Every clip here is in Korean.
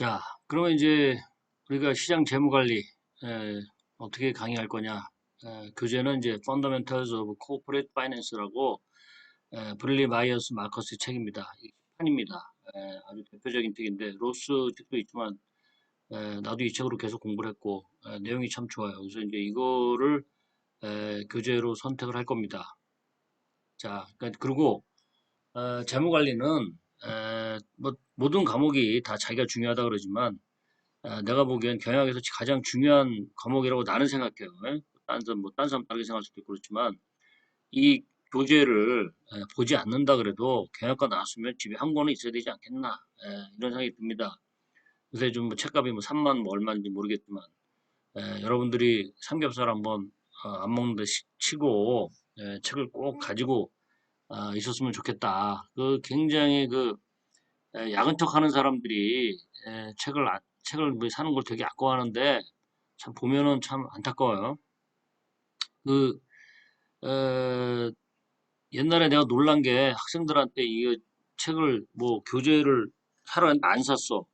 자, 그러면 이제 우리가 시장 재무 관리 에, 어떻게 강의할 거냐? 에, 교재는 이제 Fundamentals of Corporate Finance라고 에, 브릴리 마이어스 마커스 책입니다. 이 판입니다. 에, 아주 대표적인 책인데 로스 책도 있지만 에, 나도 이 책으로 계속 공부를 했고 에, 내용이 참 좋아요. 그래서 이제 이거를 에, 교재로 선택을 할 겁니다. 자, 그러니까 그리고 어, 재무 관리는 에, 뭐 모든 과목이 다 자기가 중요하다 그러지만 에, 내가 보기엔 경영학에서 가장 중요한 과목이라고 나는 생각해요. 에? 딴 사람 뭐딴 사람 다르게 생각할 수도 있고 그렇지만 이 교재를 에, 보지 않는다 그래도 경영학과 나왔으면 집에 한 권은 있어야 되지 않겠나 에, 이런 생각이 듭니다. 요새 좀 뭐 책값이 뭐 3만 뭐 얼마인지 모르겠지만 에, 여러분들이 삼겹살 한번 어, 안 먹는데 시- 치고 에, 책을 꼭 가지고 아, 있었으면 좋겠다. 그 굉장히 그 에, 야근 척 하는 사람들이 에, 책을 아- 책을 뭐 사는 걸 되게 아까워하는데 참 보면은 참 안타까워요. 그 에, 옛날에 내가 놀란 게 학생들한테 이 책을 뭐 교재를 사러 안 샀어.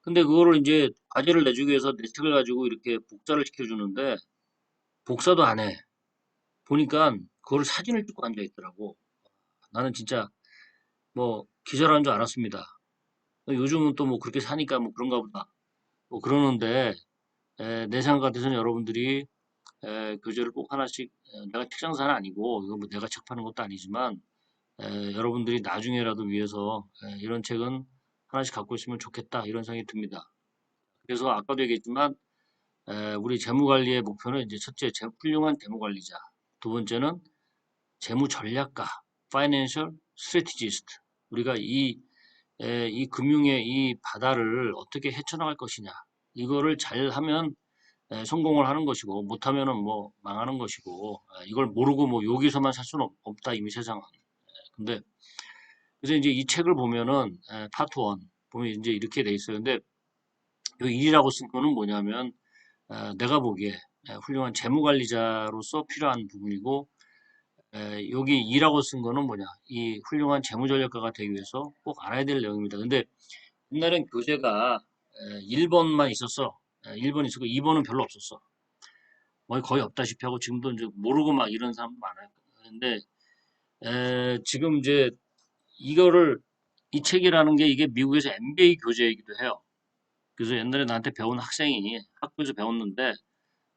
근데 그거를 이제 과제를 내주기 위해서 내 책을 가지고 이렇게 복사를 시켜주는데 복사도 안 해. 보니까 그거를 사진을 찍고 앉아 있더라고. 나는 진짜 뭐 기절하는 줄 알았습니다. 요즘은 또 뭐 그렇게 사니까 뭐 그런가 보다. 뭐 그러는데 에, 내 생각 같아서는 여러분들이 에, 교재를 꼭 하나씩 에, 내가 책 장사는 아니고 이거 뭐 내가 책 파는 것도 아니지만 에, 여러분들이 나중에라도 위해서 에, 이런 책은 하나씩 갖고 있으면 좋겠다 이런 생각이 듭니다. 그래서 아까도 얘기했지만 에, 우리 재무관리의 목표는 이제 첫째 재- 훌륭한 재무관리자, 두 번째는 재무 전략가, financial strategist. 우리가 이 에, 이 금융의 이 바다를 어떻게 헤쳐나갈 것이냐. 이거를 잘 하면 에, 성공을 하는 것이고 못하면은 뭐 망하는 것이고 에, 이걸 모르고 뭐 여기서만 살 수는 없- 없다 이미 세상은. 근데 그래서 이제 이 책을 보면은 에, 파트 1 보면 이제 이렇게 돼 있어요. 근데 여기 1이라고 쓴 거는 뭐냐면 에, 내가 보기에 에, 훌륭한 재무관리자로서 필요한 부분이고 에, 여기 2라고 쓴 거는 뭐냐 이 훌륭한 재무전략가가 되기 위해서 꼭 알아야 될 내용입니다. 근데 옛날엔 교재가 에, 1번만 있었어. 에, 1번 있었고 2번은 별로 없었어. 거의 거의 없다시피 하고 지금도 이제 모르고 막 이런 사람도 많아요. 근데 에, 지금 이제 이거를 이 책이라는 게 이게 미국에서 MBA 교재이기도 해요. 그래서 옛날에 나한테 배운 학생이 학교에서 배웠는데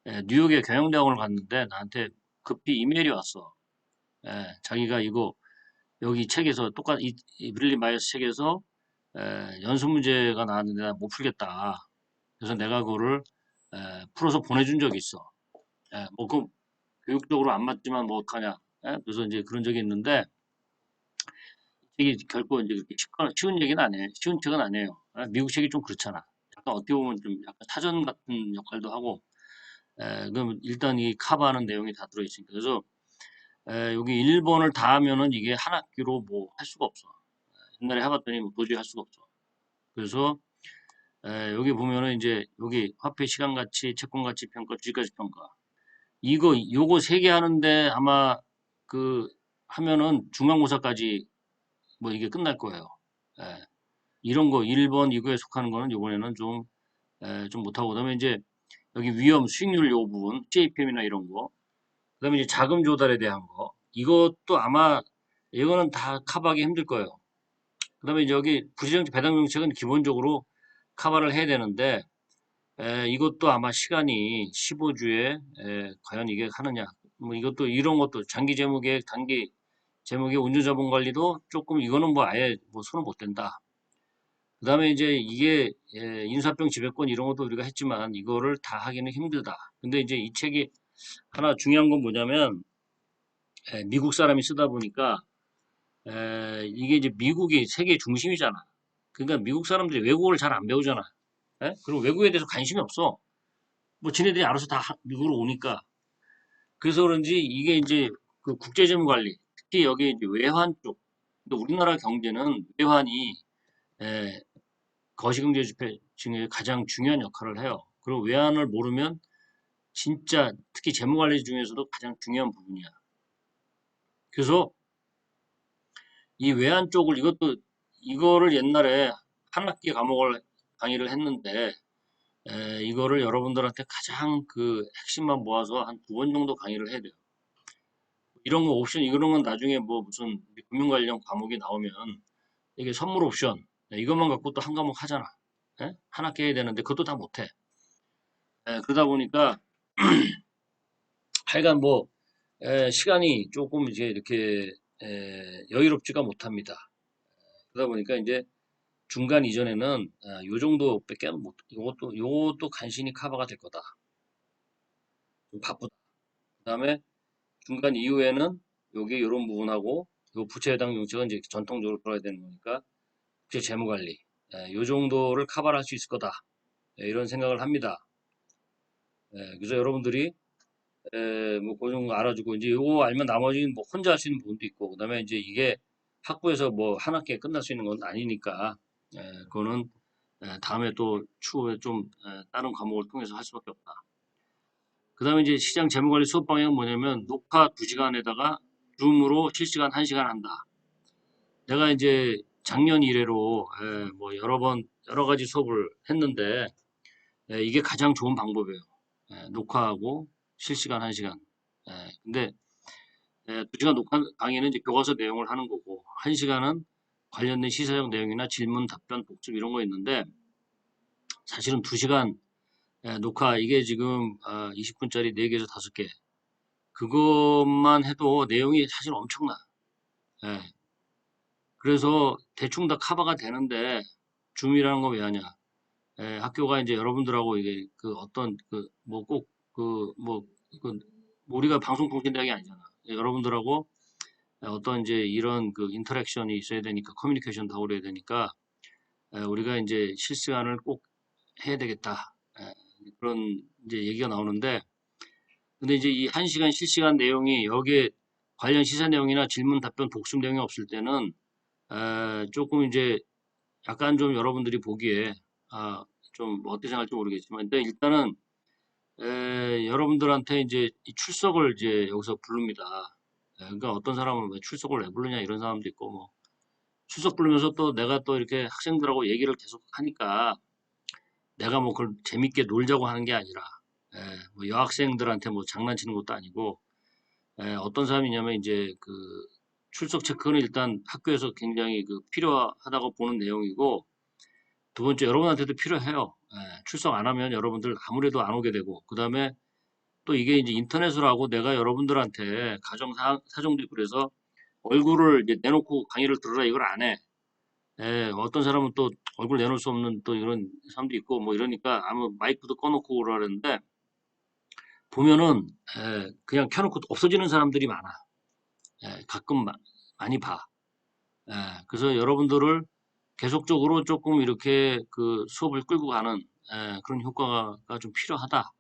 에, 뉴욕에 경영대학원을 갔는데 나한테 급히 이메일이 왔어. 에, 자기가 이거 여기 책에서 똑같 이, 이 브릴리 마이어스 책에서 에, 연습 문제가 나왔는데 나 못 풀겠다. 그래서 내가 그거를 에, 풀어서 보내준 적이 있어. 에, 뭐 그 교육적으로 안 맞지만 뭐 어떡하냐. 에? 그래서 이제 그런 적이 있는데 이게 결코 이제 그렇게 쉽거나 쉬운 얘기는 아니에요. 쉬운 책은 아니에요. 에, 미국 책이 좀 그렇잖아. 약간 어떻게 보면 좀 약간 사전 같은 역할도 하고 에, 그럼 일단 이 커버하는 내용이 다 들어있으니까 그래서 에, 여기 1번을 다 하면은 이게 한 학기로 뭐 할 수가 없어. 옛날에 해봤더니 뭐 도저히 할 수가 없어. 그래서 에, 여기 보면은 이제 여기 화폐 시간 가치, 채권 가치 평가, 주식 가치 평가. 이거 요거 세 개 하는데 아마 그 하면은 중간고사까지 뭐 이게 끝날 거예요. 예. 이런 거 1번 이거에 속하는 거는 이번에는 좀, 에, 좀 못하고 그다음에 이제 여기 위험 수익률 요 부분 CAPM이나 이런 거 그 다음에 이제 자금 조달에 대한 거 이것도 아마 이거는 다 커버하기 힘들 거예요. 그 다음에 이제 여기 부실정책 배당 정책은 기본적으로 커버를 해야 되는데 에, 이것도 아마 시간이 15주에 에, 과연 이게 하느냐 뭐 이것도 이런 것도 장기 재무계획 단기 재무계획 운전자본 관리도 조금 이거는 뭐 아예 뭐 손을 못 댄다. 그 다음에 이제 이게 예, 인사병 지배권 이런 것도 우리가 했지만 이거를 다 하기는 힘들다. 근데 이제 이 책이 하나 중요한 건 뭐냐면 에, 미국 사람이 쓰다 보니까 에, 이게 이제 미국이 세계 중심이잖아. 그러니까 미국 사람들이 외국어를 잘 안 배우잖아. 에? 그리고 외국에 대해서 관심이 없어. 뭐 지네들이 알아서 다 하- 미국으로 오니까. 그래서 그런지 이게 이제 그 국제재무 관리, 특히 여기 이제 외환 쪽. 우리나라 경제는 외환이 에, 거시경제 지표 중에 가장 중요한 역할을 해요. 그리고 외환을 모르면 진짜 특히 재무 관리 중에서도 가장 중요한 부분이야. 그래서 이 외환 쪽을 이것도 이거를 옛날에 한 학기 과목을 강의를 했는데 에, 이거를 여러분들한테 가장 그 핵심만 모아서 한 두 번 정도 강의를 해야 돼요. 이런 거 옵션 이런 건 나중에 뭐 무슨 금융 관련 과목이 나오면 이게 선물 옵션 네, 이것만 갖고 또 한 과목 하잖아. 예? 하나 깨야 되는데 그것도 다 못해. 예, 그러다 보니까 하여간 뭐 에, 시간이 조금 이제 이렇게 에, 여유롭지가 못합니다. 그러다 보니까 이제 중간 이전에는 아, 요 정도밖에 못, 요것도 요것도 간신히 커버가 될 거다. 좀 바쁘다. 그다음에 중간 이후에는 요게 요런 부분하고 요 부채 해당 용책은 이제 전통적으로 들어야 되는 거니까 부채 재무 관리 예, 요 정도를 커버할 수 있을 거다. 예, 이런 생각을 합니다. 예, 그래서 여러분들이 에, 뭐, 그 정도 알아주고, 이제 요거 알면 나머지는 뭐 혼자 할 수 있는 부분도 있고, 그 다음에 이제 이게 학부에서 뭐 한 학기에 끝날 수 있는 건 아니니까, 에, 그거는 에, 다음에 또 추후에 좀 에, 다른 과목을 통해서 할 수밖에 없다. 그 다음에 이제 시장 재무관리 수업 방향은 뭐냐면 녹화 2시간에다가 줌으로 실시간 1시간 한다. 내가 이제 작년 이래로 에, 뭐 여러 번 여러 가지 수업을 했는데 에, 이게 가장 좋은 방법이에요. 에, 녹화하고 실시간 1시간. 예, 근데 예, 2시간 녹화 강의는 이제 교과서 내용을 하는 거고 1시간은 관련된 시사적 내용이나 질문, 답변, 복습 이런 거 있는데 사실은 2시간 예, 녹화 이게 지금 아, 20분짜리 4개에서 5개 그것만 해도 내용이 사실 엄청나. 예. 그래서 대충 다 커버가 되는데 줌이라는 거 왜 하냐? 예, 학교가 이제 여러분들하고 이게 그 어떤 그 뭐 꼭 그 뭐 그 우리가 방송통신대학이 아니잖아. 예, 여러분들하고 어떤 이제 이런 그 인터랙션이 있어야 되니까 커뮤니케이션 다 오래야 되니까 예, 우리가 이제 실시간을 꼭 해야 되겠다. 예, 그런 이제 얘기가 나오는데 근데 이제 이 한 시간 실시간 내용이 여기에 관련 시사 내용이나 질문 답변 복습 내용이 없을 때는 에, 조금 이제 약간 좀 여러분들이 보기에 아, 좀 어떻게 생각할지 모르겠지만 근데 일단은 에, 여러분들한테 이제 이 출석을 이제 여기서 부릅니다. 에, 그러니까 어떤 사람은 왜 출석을 왜 부르냐 이런 사람도 있고 뭐 출석 부르면서 또 내가 또 이렇게 학생들하고 얘기를 계속 하니까 내가 뭐 그걸 재밌게 놀자고 하는 게 아니라 에, 뭐 여학생들한테 뭐 장난치는 것도 아니고 에, 어떤 사람이냐면 이제 그 출석 체크는 일단 학교에서 굉장히 그 필요하다고 보는 내용이고 두 번째 여러분한테도 필요해요. 예, 출석 안 하면 여러분들 아무래도 안 오게 되고 그 다음에 또 이게 이제 인터넷으로 하고 내가 여러분들한테 가정 사, 사정도 있고 그래서 얼굴을 내놓고 강의를 들으라 이걸 안 해. 예, 어떤 사람은 또 얼굴 내놓을 수 없는 또 이런 사람도 있고 뭐 이러니까 아무 마이크도 꺼놓고 그러는데 보면은 예, 그냥 켜놓고 없어지는 사람들이 많아. 예, 가끔 마- 많이 봐. 예, 그래서 여러분들을 계속적으로 조금 이렇게 그 수업을 끌고 가는 예, 그런 효과가 좀 필요하다.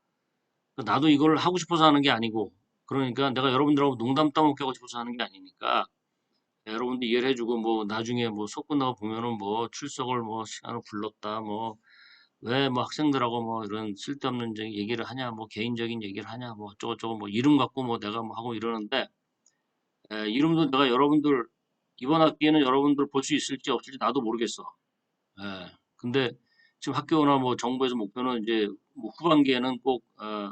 나도 이걸 하고 싶어서 하는 게 아니고 그러니까 내가 여러분들하고 농담 따먹게 하고 싶어서 하는 게 아니니까 예, 여러분들 이해를 해주고 뭐 나중에 뭐 수업 끝나고 보면은 뭐 출석을 뭐 시간을 불렀다 뭐왜뭐 학생들하고 뭐 이런 쓸데없는 얘기를 하냐 뭐 개인적인 얘기를 하냐 뭐 어쩌고저쩌고 뭐 이름 갖고 뭐 내가 뭐 하고 이러는데 에, 이름도 내가 여러분들 이번 학기에는 여러분들 볼 수 있을지 없을지 나도 모르겠어. 예. 근데 지금 학교나 뭐 정부에서 목표는 이제 뭐 후반기에는 꼭 어,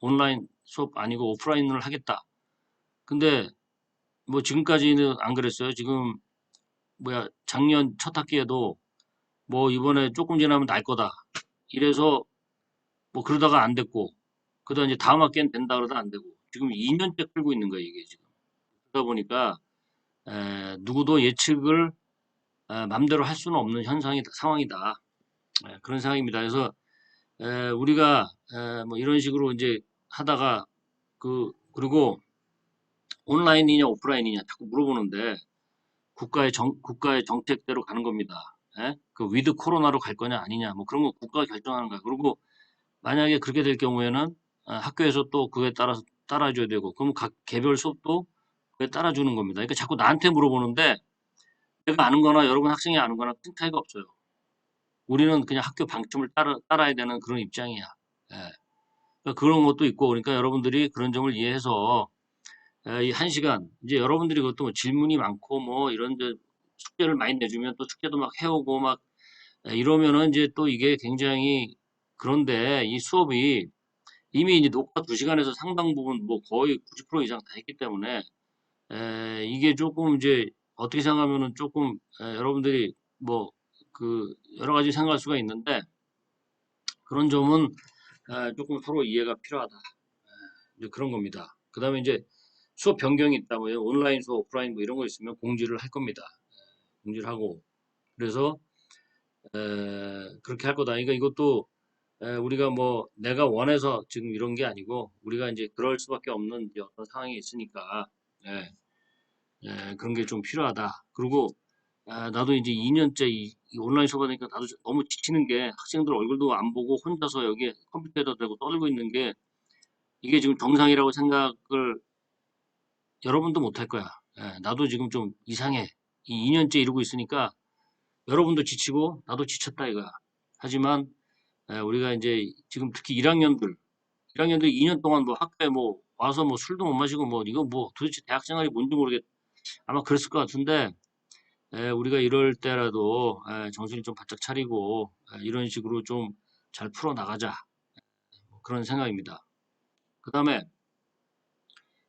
온라인 수업 아니고 오프라인을 하겠다. 근데 뭐 지금까지는 안 그랬어요. 지금 뭐야 작년 첫 학기에도 뭐 이번에 조금 지나면 날 거다. 이래서 뭐 그러다가 안 됐고 그러다 이제 다음 학기엔 된다 그러다 안 되고 지금 2년째 끌고 있는 거예요 이게 지금. 그러다 보니까 에, 누구도 예측을 에, 맘대로 할 수는 없는 현상이 상황이다. 에, 그런 상황입니다. 그래서 에, 우리가 에, 뭐 이런 식으로 이제 하다가 그 그리고 온라인이냐 오프라인이냐 자꾸 물어보는데 국가의 정 국가의 정책대로 가는 겁니다. 예? 그 위드 코로나로 갈 거냐 아니냐 뭐 그런 거 국가가 결정하는 거야. 그리고 만약에 그렇게 될 경우에는 아, 학교에서 또 그에 따라서 따라줘야 되고 그럼 각 개별 수업도 따라주는 겁니다. 그러니까 자꾸 나한테 물어보는데 내가 아는 거나 여러분 학생이 아는 거나 큰 차이가 없어요. 우리는 그냥 학교 방침을 따라, 따라야 되는 그런 입장이야. 예. 그러니까 그런 것도 있고 그러니까 여러분들이 그런 점을 이해해서 이 한 시간 이제 여러분들이 그것도 뭐 질문이 많고 뭐 이런 데 숙제를 많이 내주면 또 숙제도 막 해오고 막 에, 이러면은 이제 또 이게 굉장히 그런데 이 수업이 이미 이제 녹화 2시간에서 상당 부분 뭐 거의 90% 이상 다 했기 때문에 에, 이게 조금 이제 어떻게 생각하면은 조금 에, 여러분들이 뭐 그 여러 가지 생각할 수가 있는데 그런 점은 에, 조금 서로 이해가 필요하다. 이제 그런 겁니다. 그 다음에 이제 수업 변경이 있다고요. 온라인 수업, 오프라인 뭐 이런 거 있으면 공지를 할 겁니다. 공지를 하고 그래서 에, 그렇게 할 거다. 그러니까 이것도 에, 우리가 뭐 내가 원해서 지금 이런 게 아니고 우리가 이제 그럴 수밖에 없는 어떤 상황이 있으니까 예, 예, 그런 게 좀 필요하다. 그리고 아, 나도 이제 2년째 이, 이 온라인 수업 하 니까 나도 너무 지치는 게 학생들 얼굴도 안 보고 혼자서 여기 컴퓨터에다 대고 떠들고 있는 게 이게 지금 정상이라고 생각을 여러분도 못 할 거야. 예, 나도 지금 좀 이상해. 이 2년째 이러고 있으니까 여러분도 지치고 나도 지쳤다 이거야. 하지만 에, 우리가 이제 지금 특히 1학년들, 1학년들 2년 동안 뭐 학교에 뭐 와서 뭐 술도 못 마시고 뭐 이거 뭐 도대체 대학 생활이 뭔지 모르겠. 아마 그랬을 것 같은데 에, 우리가 이럴 때라도 에, 정신을 좀 바짝 차리고 에, 이런 식으로 좀 잘 풀어 나가자 뭐 그런 생각입니다. 그 다음에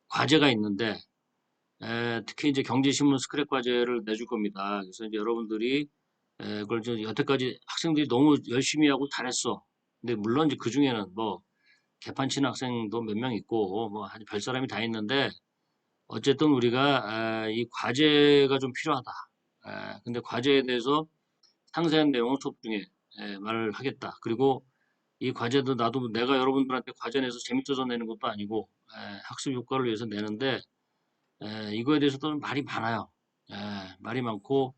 과제가 있는데 에, 특히 이제 경제신문 스크랩 과제를 내줄 겁니다. 그래서 이제 여러분들이 에, 그걸 저 여태까지 학생들이 너무 열심히 하고 잘했어. 근데 물론 이제 그 중에는 뭐 개판 치는 학생도 몇 명 있고 뭐 아주 별 사람이 다 있는데 어쨌든 우리가 에, 이 과제가 좀 필요하다. 에, 근데 과제에 대해서 상세한 내용은 수업 중에 에, 말을 하겠다. 그리고 이 과제도 나도 내가 여러분들한테 과제 내서 재밌어서 내는 것도 아니고 에, 학습 효과를 위해서 내는데 에, 이거에 대해서도 좀 말이 많아요. 에, 말이 많고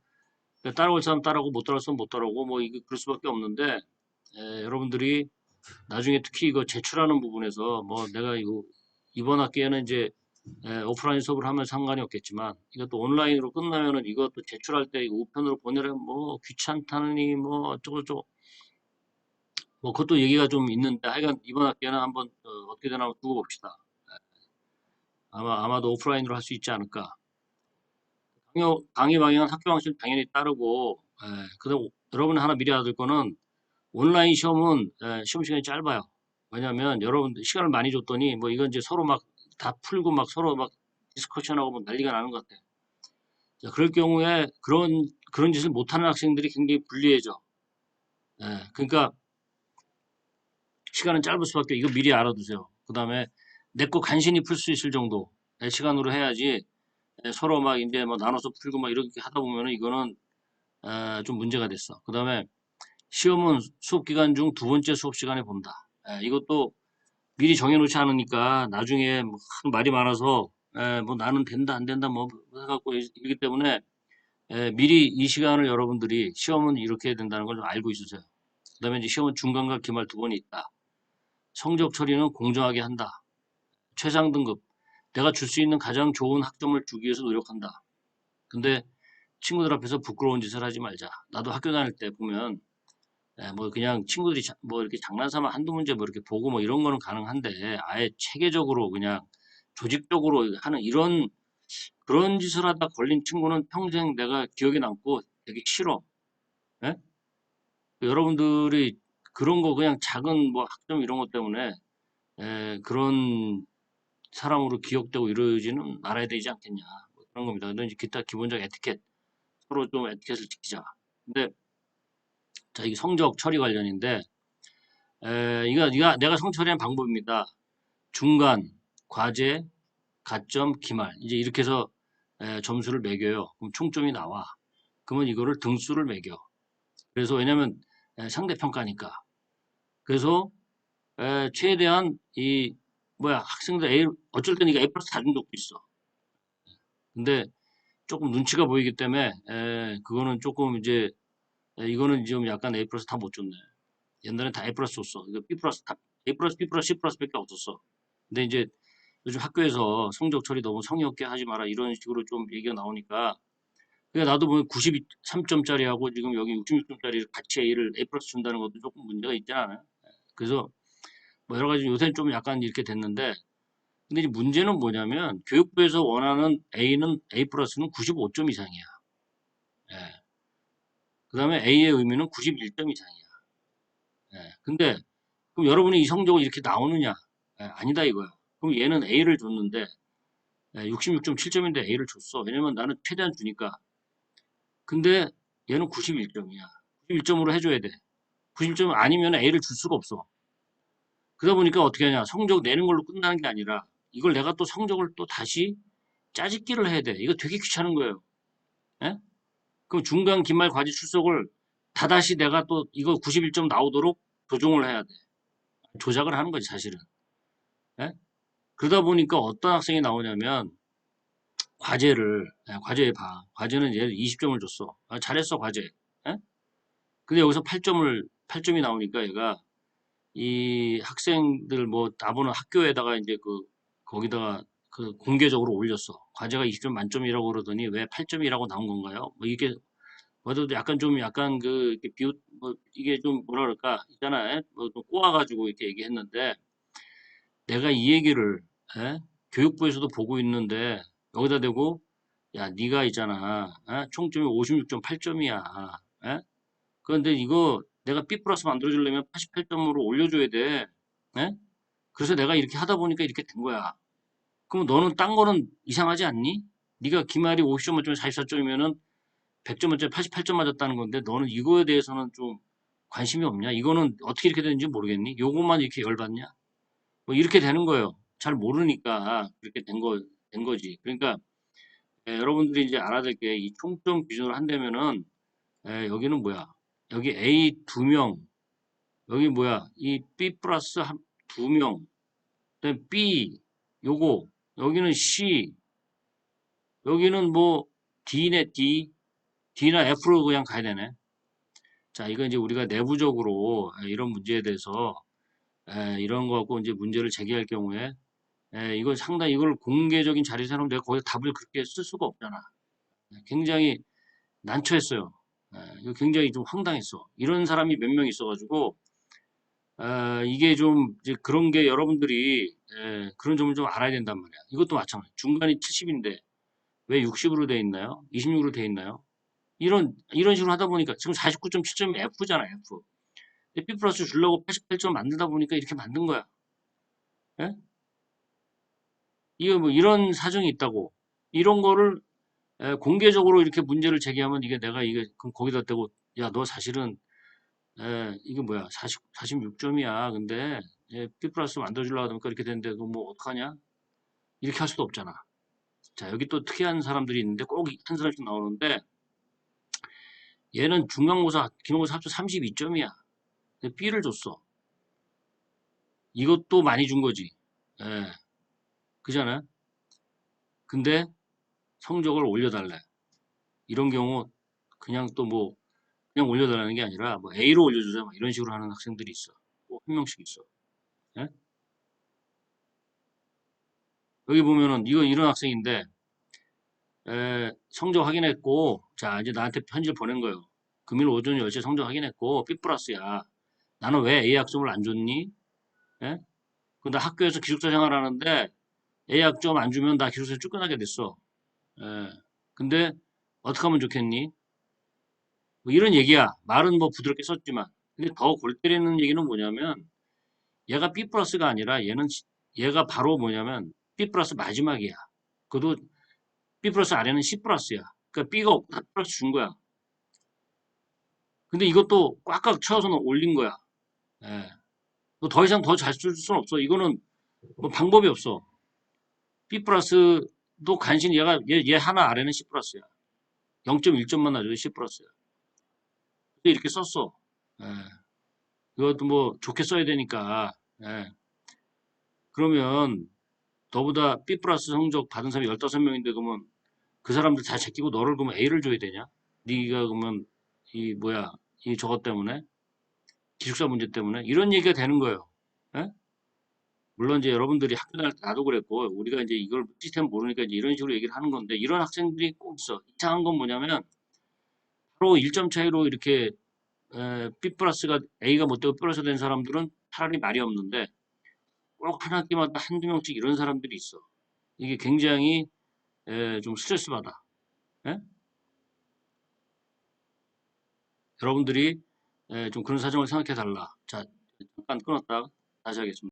그러니까 따라올 사람 따라오고 못 따라올 사람 못 따라오고 뭐 이게 그럴 수밖에 없는데 에, 여러분들이 나중에 특히 이거 제출하는 부분에서 뭐 내가 이거 이번 학기에는 이제 에, 오프라인 수업을 하면 상관이 없겠지만 이것도 온라인으로 끝나면은 이것도 제출할 때 우편으로 보내려면 뭐 귀찮다느니 뭐 어쩌고 저쩌고 뭐 그것도 얘기가 좀 있는데 하여간 이번 학기에는 한번 어, 어떻게 되나 한번 두고 봅시다. 아마 아마도 오프라인으로 할 수 있지 않을까. 강의, 방향은 학교 방식 당연히 따르고 에, 그다음 여러분 하나 미리 알아둘 거는 온라인 시험은 에, 시험 시간이 짧아요. 왜냐하면 여러분 시간을 많이 줬더니 뭐 이건 이제 서로 막 다 풀고 막 서로 막 디스커션하고 뭐 난리가 나는 것 같아. 자, 그럴 경우에 그런 그런 짓을 못하는 학생들이 굉장히 불리해져. 에, 그러니까 시간은 짧을 수밖에 이거 미리 알아두세요. 그 다음에 내 거 간신히 풀 수 있을 정도 의 시간으로 해야지 에, 서로 막 이제 뭐 나눠서 풀고 막 이렇게 하다 보면은 이거는 에, 좀 문제가 됐어. 그 다음에 시험은 수업 기간 중 두 번째 수업 시간에 본다. 에, 이것도 미리 정해놓지 않으니까 나중에 뭐한 말이 많아서 에, 뭐 나는 된다 안 된다 뭐 해갖고 이기 때문에 에, 미리 이 시간을 여러분들이 시험은 이렇게 해야 된다는 걸좀 알고 있으세요. 그 다음에 이제 시험은 중간과 기말 두 번이 있다. 성적 처리는 공정하게 한다. 최상 등급. 내가 줄 수 있는 가장 좋은 학점을 주기 위해서 노력한다. 근데 친구들 앞에서 부끄러운 짓을 하지 말자. 나도 학교 다닐 때 보면 에, 뭐 그냥 친구들이 자- 뭐 이렇게 장난삼아 한두 문제 뭐 이렇게 보고 뭐 이런 거는 가능한데 아예 체계적으로 그냥 조직적으로 하는 이런 그런 짓을 하다 걸린 친구는 평생 내가 기억에 남고 되게 싫어. 예? 여러분들이 그런 거 그냥 작은 뭐 학점 이런 것 때문에 에, 그런 사람으로 기억되고 이러지는 말아야 되지 않겠냐 뭐 그런 겁니다. 근데 이제 기타 기본적 에티켓 서로 좀 에티켓을 지키자. 근데 자 이게 성적 처리 관련인데 에, 이거 이거 내가 성적 처리하는 방법입니다. 중간, 과제, 가점, 기말 이제 이렇게 해서 에, 점수를 매겨요. 그럼 총점이 나와. 그러면 이거를 등수를 매겨. 그래서 왜냐면 에, 상대평가니까. 그래서 에, 최대한 이 뭐야 학생들 A 어쩔 때는 이거 A 플러스 다준 적도 있어. 근데 조금 눈치가 보이기 때문에 에, 그거는 조금 이제 에, 이거는 지금 약간 A 플러스 다 못 줬네. 옛날엔 다 A 플러스 줬어. 이거 B 플러스 다 A 플러스 B 플러스 C 플러스 밖에 없었어. 근데 이제 요즘 학교에서 성적 처리 너무 성의 없게 하지 마라 이런 식으로 좀 얘기가 나오니까 그러니까 나도 보면 93점짜리하고 지금 여기 66점짜리 같이 A를 A 플러스 준다는 것도 조금 문제가 있지 않아요? 그래서 뭐 여러 가지 요새는 좀 약간 이렇게 됐는데 근데 이제 문제는 뭐냐면 교육부에서 원하는 A는 A 플러스는 95점 이상이야. 예. 그 다음에 A의 의미는 91점 이상이야. 예, 근데 그럼 여러분이 이 성적을 이렇게 나오느냐? 예, 아니다 이거야. 그럼 얘는 A를 줬는데 66.7점인데 A를 줬어. 왜냐면 나는 최대한 주니까. 근데 얘는 91점이야. 91점으로 해줘야 돼. 91점 아니면 A를 줄 수가 없어. 그러다 보니까 어떻게 하냐. 성적 내는 걸로 끝나는 게 아니라 이걸 내가 또 성적을 또 다시 짜집기를 해야 돼. 이거 되게 귀찮은 거예요. 예? 그럼 중간 기말 과제 출석을 다다시 내가 또 이거 91점 나오도록 조정을 해야 돼. 조작을 하는 거지 사실은. 예? 그러다 보니까 어떤 학생이 나오냐면 과제를 예, 과제에 봐. 과제는 얘 20점을 줬어. 아, 잘했어 과제. 예? 근데 여기서 8점을 8점이 나오니까 얘가 이 학생들 뭐 나보는 학교에다가 이제 그 거기다가 그 공개적으로 올렸어. 과제가 20점 만점이라고 그러더니 왜 8점이라고 나온 건가요? 뭐 이게 뭐도 약간 좀 약간 그 비웃 뭐 이게 좀 뭐라 그럴까 있잖아요. 뭐좀 꼬아가지고 이렇게 얘기했는데 내가 이 얘기를 에? 교육부에서도 보고 있는데 여기다 대고 야 네가 있잖아 에? 총점이 56.8점이야 에? 그런데 이거 내가 B 플러스 만들어주려면 88점으로 올려줘야 돼 에? 그래서 내가 이렇게 하다 보니까 이렇게 된 거야 그럼 너는 딴 거는 이상하지 않니? 네가 기말이 50점 만점에 44점이면은 100점 만점에 88점 맞았다는 건데 너는 이거에 대해서는 좀 관심이 없냐? 이거는 어떻게 이렇게 되는지 모르겠니? 요것만 이렇게 열받냐? 뭐 이렇게 되는 거예요. 잘 모르니까 그렇게 된 거, 된 거지. 그러니까 예, 여러분들이 이제 알아야 될 게 이 총점 기준으로 한다면은 예, 여기는 뭐야? 여기 A 두 명, 여기 뭐야? 이 B 플러스 한 두 명, 그다음에 B 요거 여기는 C, 여기는 뭐 D네 D, D나 F로 그냥 가야 되네. 자, 이거 이제 우리가 내부적으로 예, 이런 문제에 대해서 에, 이런 거 갖고 이제 문제를 제기할 경우에 에, 이거 상당히 이걸 공개적인 자리에서 해놓으면 내가 거기서 답을 그렇게 쓸 수가 없잖아. 네, 굉장히 난처했어요. 에, 이거 굉장히 좀 황당했어. 이런 사람이 몇 명 있어가지고 어, 이게 좀 이제 그런 게 여러분들이 에, 그런 점을 좀 알아야 된단 말이야. 이것도 마찬가지. 중간이 70인데 왜 60으로 돼 있나요? 26으로 돼 있나요? 이런 이런 식으로 하다 보니까 지금 49.7점 F잖아 F. B 플러스 주려고 88점 만들다 보니까 이렇게 만든 거야. 예? 이거 뭐 이런 사정이 있다고. 이런 거를 에, 공개적으로 이렇게 문제를 제기하면 이게 내가 이게 그럼 거기다 대고 야 너 사실은 에, 이게 뭐야 40, 46점이야. 근데 예, B 플러스 만들어주려고 하니까 이렇게 되는데 너뭐 어떡하냐? 이렇게 할 수도 없잖아. 자 여기 또 특이한 사람들이 있는데 꼭 한 사람씩 나오는데 얘는 중간고사, 기말고사 합쳐 32점이야. B를 줬어. 이것도 많이 준 거지. 예. 그잖아. 근데 성적을 올려달래. 이런 경우 그냥 또뭐 그냥 올려달라는 게 아니라 뭐 A로 올려주자 막 이런 식으로 하는 학생들이 있어. 꼭한 명씩 있어. 예? 여기 보면은 이거 이런 학생인데 에, 성적 확인했고 자 이제 나한테 편지를 보낸 거예요. 금일 오전 10시에 성적 확인했고 B 플러스야. 나는 왜 A 학점을 안 줬니? 예? 근데 학교에서 기숙사 생활하는데 A 학점 안 주면 나 기숙사에 쫓겨나게 됐어. 예. 근데 어떻게 하면 좋겠니? 뭐 이런 얘기야. 말은 뭐 부드럽게 썼지만. 근데 더 골 때리는 얘기는 뭐냐면 얘가 B 플러스가 아니라 얘는 얘가 바로 뭐냐면 B 플러스 마지막이야. 그도 B 플러스 아래는 C 플러스야. 그러니까 B가 없고 다 플러스 준 거야. 근데 이것도 꽉꽉 채워서는 올린 거야. 예. 더 이상 더 잘 쓸 수는 없어. 이거는 뭐 방법이 없어. B 플러스도 간신히 얘가 얘, 얘 하나 아래는 C 플러스야. 0.1점만 놔줘도 C 플러스야. 근데 이렇게 썼어. 예. 이것도 뭐 좋게 써야 되니까. 예. 그러면 너보다 B 플러스 성적 받은 사람이 15명인데 그러면 그 사람들 다 제끼고 너를 그러면 A를 줘야 되냐? 네가 그러면 이 뭐야 이 저것 때문에 기숙사 문제 때문에 이런 얘기가 되는 거예요. 예? 물론 이제 여러분들이 학교 다닐 때 나도 그랬고 우리가 이제 이걸 시스템 모르니까 이제 이런 식으로 얘기를 하는 건데 이런 학생들이 꼭 있어. 이상한 건 뭐냐면 바로 1점 차이로 이렇게 에, B 플러스가 A가 못 되고 B 플러스 된 사람들은 차라리 말이 없는데 꼭 한 학기마다 한두 명씩 이런 사람들이 있어. 이게 굉장히 에, 좀 스트레스 받아. 예? 여러분들이 에, 좀 그런 사정을 생각해 달라. 자, 잠깐 끊었다 다시 하겠습니다.